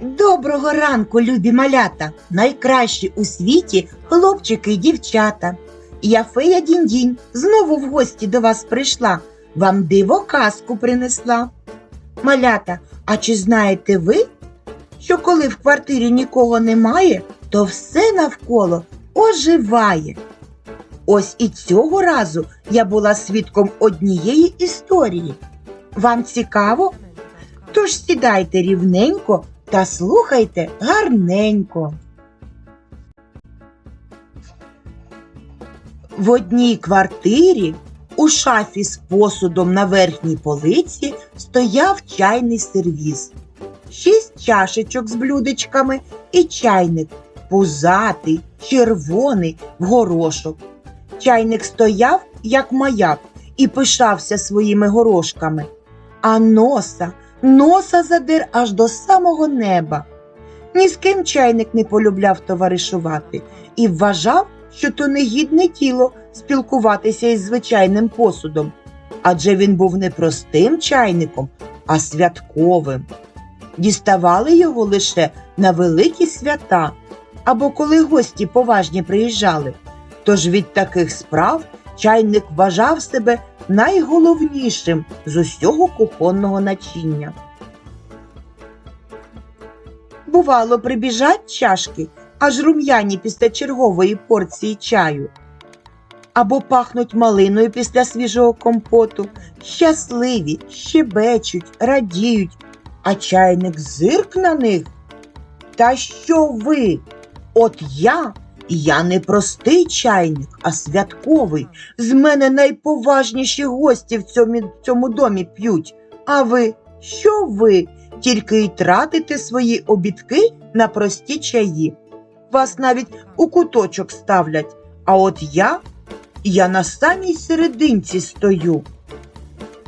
Доброго ранку, любі малята, найкращі у світі хлопчики і дівчата. Я фея Дінь-Дінь знову в гості до вас прийшла, вам диво казку принесла. Малята, а чи знаєте ви, що коли в квартирі нікого немає, то все навколо оживає? Ось і цього разу я була свідком однієї історії. Вам цікаво? Тож сідайте рівненько та слухайте гарненько. В одній квартирі у шафі з посудом на верхній полиці стояв чайний сервіз. Шість чашечок з блюдечками і чайник пузатий, червоний, в горошок. Чайник стояв, як маяк, і пишався своїми горошками, а носа носа задер аж до самого неба. Ні з ким чайник не полюбляв товаришувати і вважав, що то негідне тіло спілкуватися із звичайним посудом, адже він був не простим чайником, а святковим. Діставали його лише на великі свята або коли гості поважні приїжджали. Тож від таких справ чайник вважав себе найголовнішим з усього кухонного начиння. Бувало, прибіжать чашки, аж рум'яні після чергової порції чаю, або пахнуть малиною після свіжого компоту, щасливі, щебечуть, радіють, а чайник зирк на них. Та що ви? От я я не простий чайник, а святковий. З мене найповажніші гості в цьому, в цьому домі п'ють. А ви, що ви? Тільки й тратите свої обідки на прості чаї. Вас навіть у куточок ставлять. А от я, я на самій серединці стою.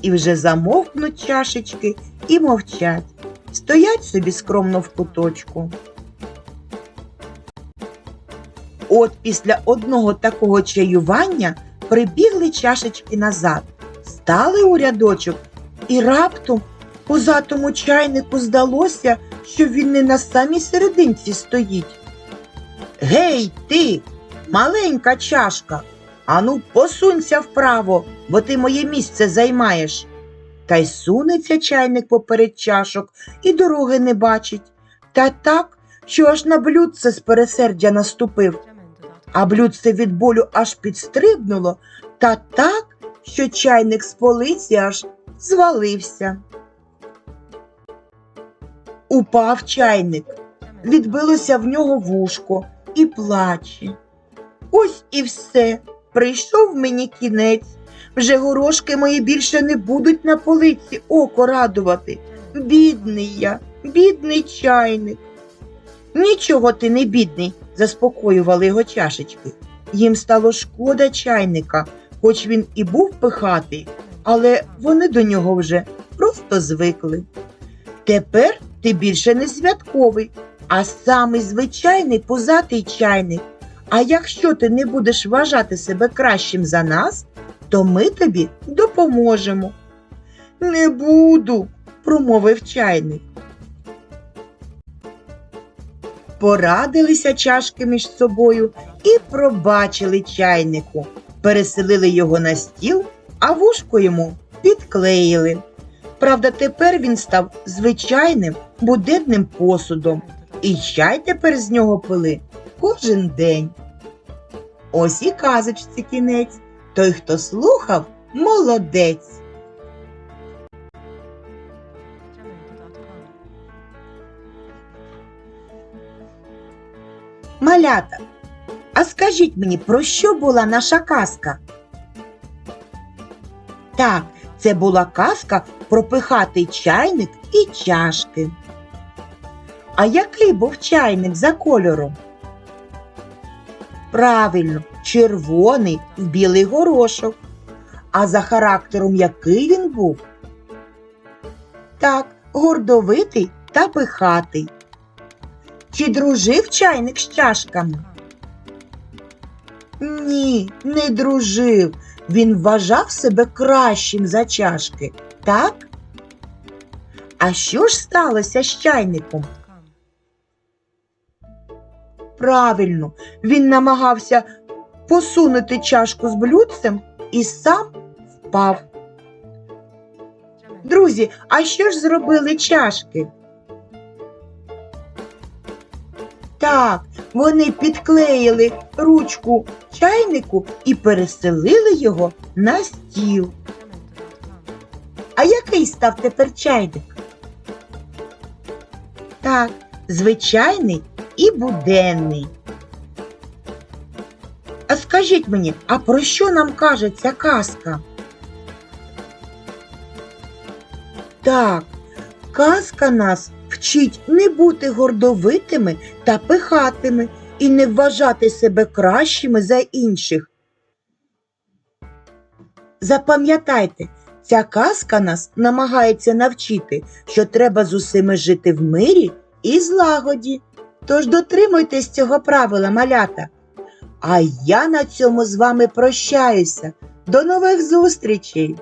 І вже замовкнуть чашечки і мовчать. Стоять собі скромно в куточку. От після одного такого чаювання прибігли чашечки назад, стали у рядочок, і раптом позатому чайнику здалося, що він не на самій серединці стоїть. Гей, ти, маленька чашка, ану посунься вправо, бо ти моє місце займаєш. Та й сунеться чайник поперед чашок і дороги не бачить. Та так, що аж на блюдце з пересердя наступив а блюдце від болю аж підстрибнуло, та так, що чайник з полиці аж звалився. Упав чайник, відбилося в нього вушко і плаче. Ось і все. Прийшов мені кінець. Вже горошки мої більше не будуть на полиці око радувати. Бідний я, бідний чайник. Нічого ти не бідний, заспокоювали його чашечки. Їм стало шкода чайника, хоч він і був пихатий, але вони до нього вже просто звикли. Тепер ти більше не святковий, а самий звичайний пузатий чайник. А якщо ти не будеш вважати себе кращим за нас, то ми тобі допоможемо. Не буду, промовив чайник. Порадилися чашки між собою і пробачили чайнику, переселили його на стіл, а вушко йому підклеїли. Правда, тепер він став звичайним буденним посудом, і чай тепер з нього пили кожен день. Ось і казочці кінець. Той, хто слухав, молодець. Малята, а скажіть мені, про що була наша казка? Так, це була казка про пихатий чайник і чашки. А який був чайник за кольором? Правильно, червоний в білий горошок. А за характером який він був? Так, гордовитий та пихатий. Чи дружив чайник з чашками? Ні, не дружив. Він вважав себе кращим за чашки, так? А що ж сталося з чайником? правильно. Він намагався посунути чашку з блюдцем і сам впав. Друзі, а що ж зробили чашки? Так, вони підклеїли ручку чайнику і переселили його на стіл. А який став тепер чайник? Так, звичайний і буденний. А скажіть мені, а про що нам каже ця казка? Так, казка нас вчить не бути гордовитими та пихатими і не вважати себе кращими за інших. Запам'ятайте, ця казка нас намагається навчити, що треба з усіми жити в мирі і злагоді. Тож дотримуйтесь цього правила, малята. А я на цьому з вами прощаюся. До нових зустрічей!